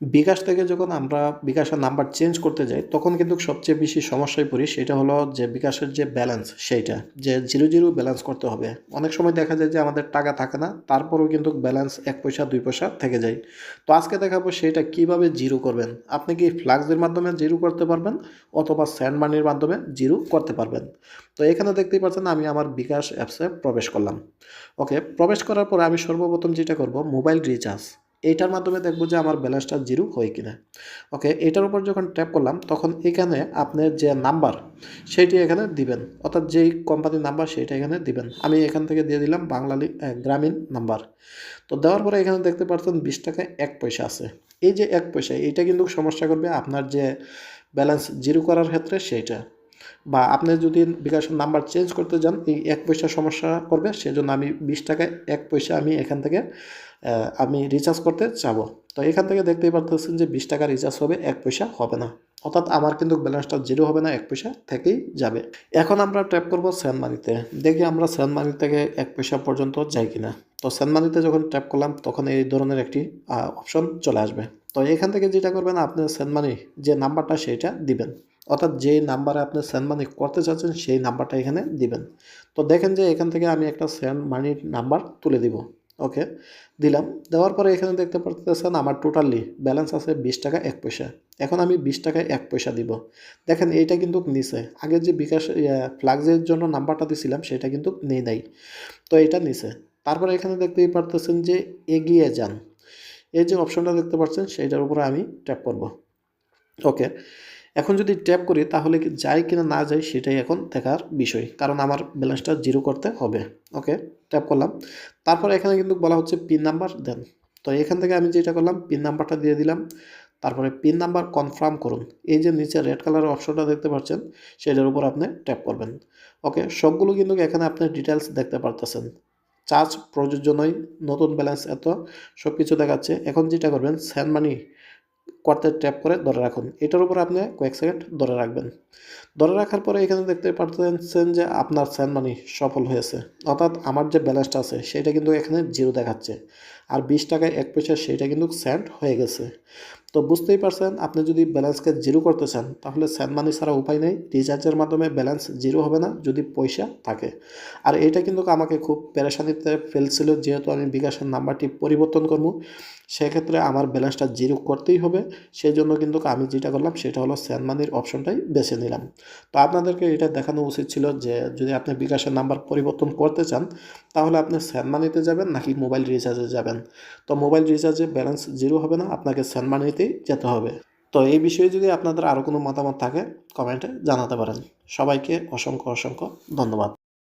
বিকাশ থেকে যখন আমরা বিকাশের নাম্বার চেঞ্জ করতে যাই, তখন কিন্তু সবচেয়ে বেশি সমস্যায় পড়ি সেটা হলো যে বিকাশের যে ব্যালেন্স সেইটা, যে জিরো জিরো ব্যালেন্স করতে হবে। অনেক সময় দেখা যায় যে আমাদের টাকা থাকে না, তারপরেও কিন্তু ব্যালেন্স এক পয়সা, দুই পয়সা থেকে যায়। তো আজকে দেখাবো সেটা কীভাবে জিরো করবেন। আপনি কি ফ্লাক্সের মাধ্যমে জিরো করতে পারবেন অথবা স্যান্ড মানির মাধ্যমে জিরো করতে পারবেন? তো এখানে দেখতেই পাচ্ছেন আমি আমার বিকাশ অ্যাপসে প্রবেশ করলাম। ওকে প্রবেশ করার পরে আমি সর্বপ্রথম যেটা করব মোবাইল রিচার্জ এইটার মাধ্যমে দেখব যে আমার ব্যালেন্সটা জিরো হয় কিনা। ওকে এটার উপর যখন ট্যাপ করলাম, তখন এখানে আপনার যে নাম্বার সেইটি এখানে দিবেন। অর্থাৎ যেই কোম্পানির নাম্বার সেইটা এখানে দিবেন। আমি এখান থেকে দিয়ে দিলাম বাংলালি গ্রামীণ নাম্বার তো দেওয়ার পরে এখানে দেখতে পাচ্ছেন বিশ টাকায় এক পয়সা আছে। এই যে এক পয়সা এইটা কিন্তু সমস্যা করবে আপনার যে ব্যালেন্স জিরো করার ক্ষেত্রে সেইটা বা আপনি যদি বিকাশের নাম্বার চেঞ্জ করতে যান, এই এক পয়সা সমস্যা করবে, সেজন্য আমি বিশ টাকায় এক পয়সা আমি এখান থেকে আমি রিচার্জ করতে চাবো। তো এখান থেকে দেখতেই পারতেছেন যে বিশ টাকা রিচার্জ হবে, এক পয়সা হবে না। অর্থাৎ আমার কিন্তু ব্যালেন্সটা জিরো হবে না, এক পয়সা থেকেই যাবে। এখন আমরা ট্যাপ করব সেন্ড মানিতে দেখি আমরা সেন্ড মানি থেকে এক পয়সা পর্যন্ত যাই কিনা। তো সেন্ড মানিতে যখন ট্যাপ করলাম, তখন এই ধরনের একটি অপশন চলে আসবে। তো এখান থেকে যেটা করবেন, আপনি সেন্ড মানি যে নাম্বারটা সেইটা দিবেন। অর্থাৎ যে নাম্বারে আপনি সেন্ড মানি করতে চাচ্ছেন, সেই নাম্বারটা এখানে দিবেন। তো দেখেন যে এখান থেকে আমি একটা সেন্ড মানির নাম্বার তুলে দিব। ওকে দিলাম। দেওয়ার পরে এখানে দেখতে পারতেছেন আমার টোটালি ব্যালেন্স আছে বিশ টাকা এক পয়সা। এখন আমি বিশ টাকায় এক পয়সা দিব। দেখেন এইটা কিন্তু নিচে আগে যে বিকাশ ফ্লাগজের জন্য নাম্বারটা দিছিলাম, সেটা কিন্তু নেই নাই। তো এটা নিচে তারপরে এখানে দেখতেই পারতেছেন যে এগিয়ে যান। এই যে অপশনটা দেখতে পাচ্ছেন, সেইটার উপরে আমি ট্যাপ করব। ওকে এখন যদি ট্যাপ করি, তাহলে যায় কিনা না যায় সেটাই এখন দেখার বিষয়। কারণ আমার ব্যালেন্সটা জিরো করতে হবে। ওকে ট্যাপ করলাম। তারপর এখানে কিন্তু বলা হচ্ছে পিন নাম্বার দেন। তো এখান থেকে আমি যেটা করলাম পিন নাম্বারটা দিয়ে দিলাম। তারপরে পিন নাম্বার কনফার্ম করুন। এই যে নিচে রেড কালারের অপশনটা দেখতে পাচ্ছেন, সেটার উপর আপনি ট্যাপ করবেন। ওকে সবগুলো কিন্তু এখানে আপনি ডিটেলস দেখতে পারতেছেন। চার্জ প্রযোজ্য নয়, নতুন ব্যালেন্স এত সব কিছু দেখাচ্ছে। এখন যেটা করবেন স্যান্ড মানি করতে ট্যাপ করে ধরে রাখুন। এটার উপর আপনি কয়েক সেকেন্ড ধরে রাখবেন। ধরে রাখার পরে এখানে দেখতে পাচ্ছেন যে আপনার সেন মানি সফল হয়েছে। অর্থাৎ আমার যে ব্যালেন্সটা আছে, সেটা কিন্তু এখানে জিরো দেখাচ্ছে। আর বিশ টাকায় এক পয়সা সেটা কিন্তু স্যান্ড হয়ে গেছে। তো বুঝতেই পারছেন, আপনি যদি ব্যালেন্সকে জিরো করতে চান, তাহলে স্যান্ড মানি ছাড়া উপায় নেই। রিচার্জের মাধ্যমে ব্যালেন্স জিরো হবে না যদি পয়সা থাকে। আর এটা কিন্তু আমাকে খুব পেরেশানিতে ফেলছিল, যেহেতু আমি বিকাশের নাম্বারটি পরিবর্তন করব, সেক্ষেত্রে আমার ব্যালেন্সটা জিরো করতেই হবে। সেই জন্য কিন্তু আমি যেটা করলাম, সেটা হলো স্যান্ড মানির অপশনটাই বেছে নিলাম। তো আপনাদেরকে এটা দেখানো উচিত ছিল যে, যদি আপনি বিকাশের নাম্বার পরিবর্তন করতে চান, তাহলে আপনি স্যান্ড মানিতে যাবেন নাকি মোবাইল রিচার্জে যাবেন? তো মোবাইল রিচার্জে ব্যালেন্স জিরো হবে না, আপনাকে স্যান্ড মানিতেই যেতে হবে। তো এই বিষয়ে যদি আপনাদের আরও কোনো মতামত থাকে কমেন্টে জানাতে পারেন। সবাইকে অসংখ্য অসংখ্য ধন্যবাদ।